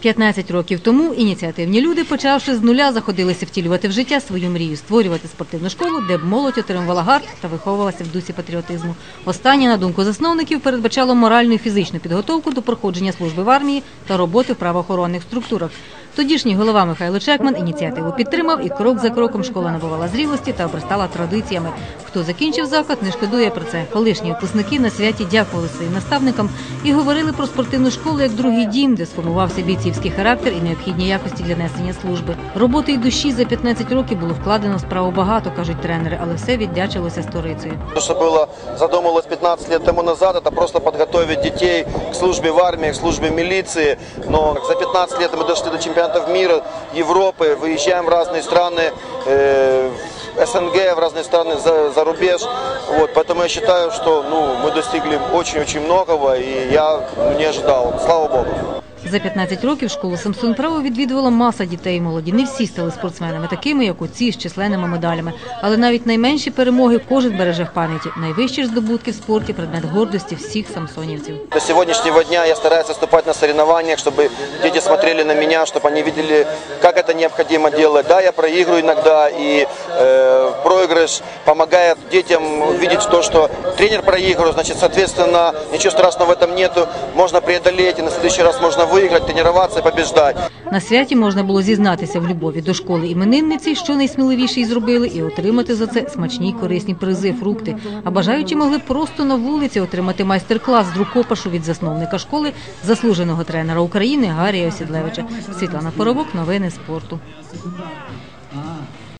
15 років тому ініціативні люди, почавши з нуля, заходилися втілювати в життя свою мрію, створювати спортивну школу, де б молодь отримувала гарт та виховувалася в дусі патріотизму. Останнє, на думку засновників, передбачало моральну і фізичну підготовку до проходження служби в армії та роботи в правоохоронних структурах. Тодішній голова Михайло Чекман ініціативу підтримав, і крок за кроком школа набувала зрілості та обростала традиціями. Хто закінчив заклад, не шкодує про це. Колишні випускники на святі дякували своїм наставникам і говорили про спортивну школу як другий дім, де сформувався бійцівський характер і необхідні якості для несення служби. Роботи й душі за 15 років було вкладено в справу багато, кажуть тренери, але все віддячилося сторицею. То, что было задумывалось 15 лет тому назад, это просто подготовить детей к службе в армии, к службе в милиции. Но за 15 лет мы дошли до чемпионатов мира, Европы, выезжаем в разные страны, э, СНГ, в разные страны за, за рубеж. Вот, поэтому я считаю, что ну, мы достигли очень-очень многого, и я ну, не ожидал. Слава Богу. За 15 років школу Самсон Право відвідувала маса дітей і молоді. Не всі стали спортсменами, такими як оці з численними медалями. Але навіть найменші перемоги кожен береже в пам'яті. Найвищі ж здобутки в спорті предмет гордості всіх самсонівців. До сегодняшнего дня я стараюсь выступать на соревнованиях, чтобы дети смотрели на меня, чтобы они видели, как это необходимо делать. Да, я проигрываю иногда, и э, проигрыш помогает детям видеть то, что тренер проигрывает, значит, соответственно, ничего страшного в этом нету. Можно преодолеть, и на следующий раз можно выиграть, тренироваться и побеждать. На святі можна було зізнатися в любові до школи іменинниці, що найсміливіше й зробили, і отримати за це смачні й корисні призи, фрукти. А бажаючі могли просто на вулиці отримати майстер-клас з рукопашу від засновника школи, заслуженого тренера України Гарія Осідлевича. Світлана Поробок, новини спорту. Ah,